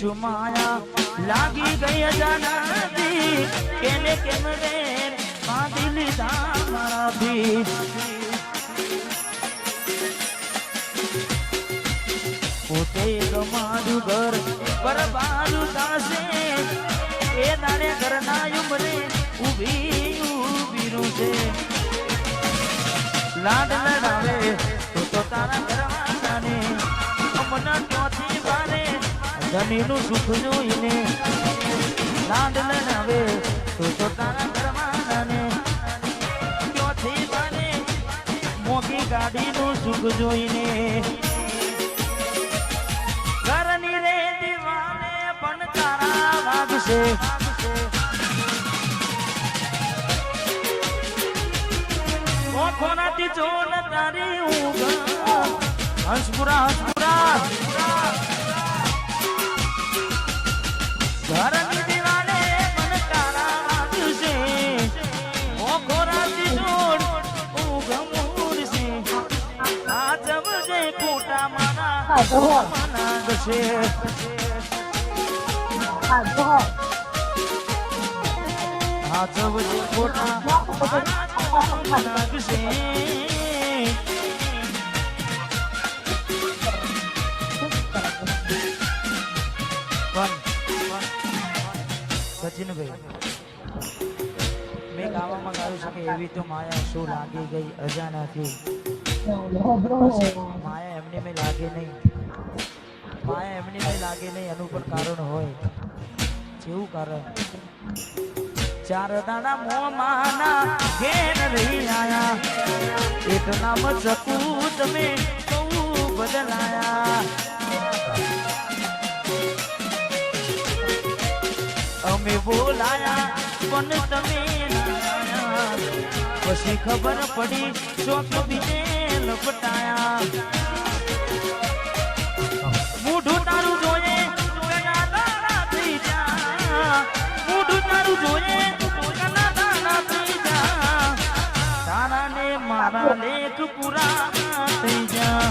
છું માયા લાગી ગઈ અજાનાથી કેને કેમ રે બાંધી લીધા મારાથી પોતે ગમાડું ઘર બરબારું થાશે એ દાડે ઘરના ઉમરે ઊભી ઊભી રૂજે. લાડ લડાવે તો તો તારા ઘરવાળાને અમના જમીનું સુખ જોઈને લાડ લડાવે તો તો તારા ઘરવાળાને ચોથી વારે મોગી ગાડીનું સુખ જોઈને. ઘરની રે દીવાને પણ તારા વાગશે. ઓખોનાથી જોન તારી ઉગા હસપુરા હંસપુરા આ સચિનભાઈ મેં ગાવામાં ગાયું છે કે એવી તો માયા શું લાગી ગઈ અજાનાથી માયા એમની મેં લાગે નહીં માયા એમની મેં લાગે નહીં એનું પણ કારણ હોય જેવું કારણ ચાર દાડા મોમાના ઘેર રહી આયા એક નામ ચકુ તમે બહુ બદલાયા અમે બોલાયા પણ તમે ના આયા. પછી ખબર પડી ચોક બીજે લપટાયા. તારું જોયે મોઢું તારું જોયે તારા ને મારા લેખ પૂરા થઈ જા